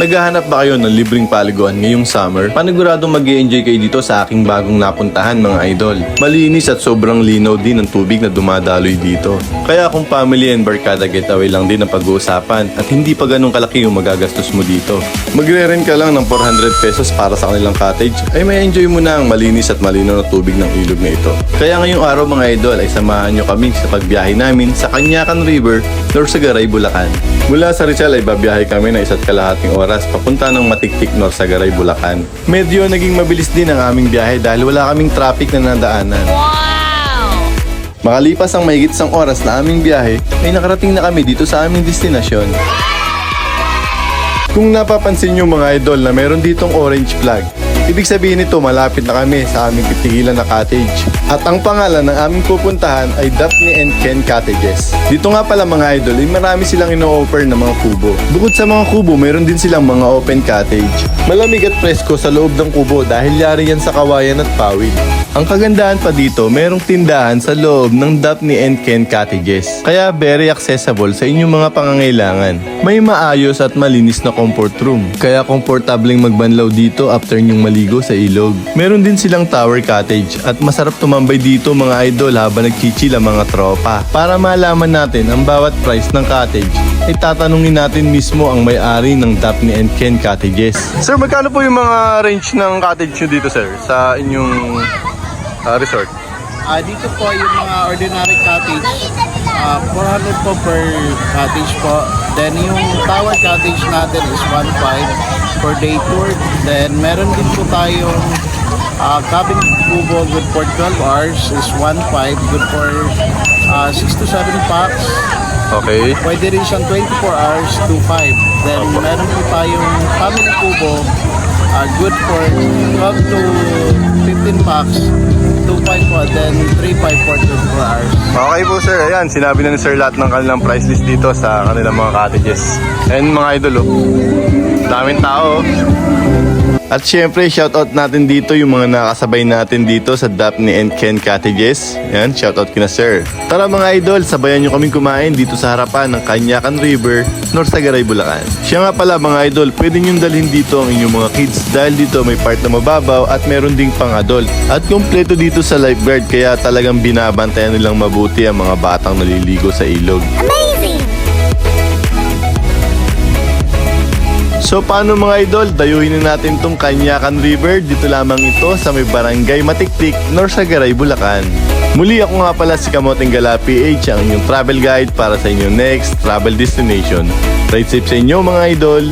Naghahanap ba kayo ng libreng paliguan ngayong summer? Paniguradong mag enjoy kayo dito sa aking bagong napuntahan mga idol. Malinis at sobrang linaw din ng tubig na dumadaloy dito. Kaya kung family and barkada getaway lang din ang pag-uusapan at hindi pa ganun kalaki yung magagastos mo dito. Magre-rent ka lang ng 400 pesos para sa kanilang cottage ay may enjoy mo na ang malinis at malinaw na tubig ng ilog na ito. Kaya ngayong araw mga idol ay samahan nyo kami sa pagbiyahe namin sa Kanyakan River, Norsagaray, Bulacan. Mula sa Rizal ay babiyahe kami na isa't kalahating oras papunta ng Matiktik, Norsagaray, Bulacan. Medyo naging mabilis din ang aming biyahe dahil wala kaming traffic na nadaanan. Makalipas ang mahigit isang oras na aming biyahe, ay nakarating na kami dito sa aming destinasyon. Kung napapansin nyo mga idol na meron ditong orange flag, ibig sabihin nito malapit na kami sa aming titigilan na cottage. At ang pangalan ng aming pupuntahan ay Daphne and Ken Cottages. Dito nga pala mga idol, ay marami silang ino-offer na mga kubo. Bukod sa mga kubo, meron din silang mga open cottage. Malamig at presko sa loob ng kubo dahil yari yan sa kawayan at pawid. Ang kagandahan pa dito, merong tindahan sa loob ng Daphne and Ken Cottages. Kaya very accessible sa inyong mga pangangailangan. May maayos at malinis na comfort room. Kaya komportabling magbanlaw dito after nyong maligo sa ilog. Meron din silang tower cottage at masarap tumambay dito mga idol habang nagchichil ang mga tropa. Para malaman natin ang bawat price ng cottage, ay tatanungin natin mismo ang may-ari ng Daphne and Ken Cottages. Sir, magkano po yung mga range ng cottage nyo dito sir sa inyong ah, resort? Ah, dito po yung mga ordinary cottage, ah, 400 po per cottage po. Then yung tower cottage natin is 1.5 per day tour. Then meron din po tayong ah, cabin kubo good for 12 hours is 1.5 good for 6 to 7 packs. Okay. Pwede rin siyang 24 hours to 5. Then meron po tayong family kubo ah, good for 12 to 15 packs. 2.5 po, then 3.5 for 24 hours. Okay po sir, ayan, sinabi na ni sir lahat ng kanilang price list dito sa kanilang mga cottages. And mga idol, oh. daming tao. oh. At syempre, shoutout natin dito yung mga nakasabay natin dito sa Daphne and Ken Cottages. Yan, shoutout kina sir. Tara mga idol, sabayan nyo kaming kumain dito sa harapan ng Kanyakan River, North Sagaray, Bulacan. Siya nga pala mga idol, pwede nyo dalhin dito ang inyong mga kids dahil dito may part na mababaw at meron ding pang adult. At kumpleto dito sa lifeguard kaya talagang binabantayan nilang mabuti ang mga batang naliligo sa ilog. So paano mga idol, dayuhin na natin tong Kanyakan River dito lamang ito sa may barangay Matiktik, Norsagaray, Bulacan. Muli ako nga pala si Kamoting Gala PH, ang inyong travel guide para sa inyong next travel destination. Ride safe sa inyo mga idol!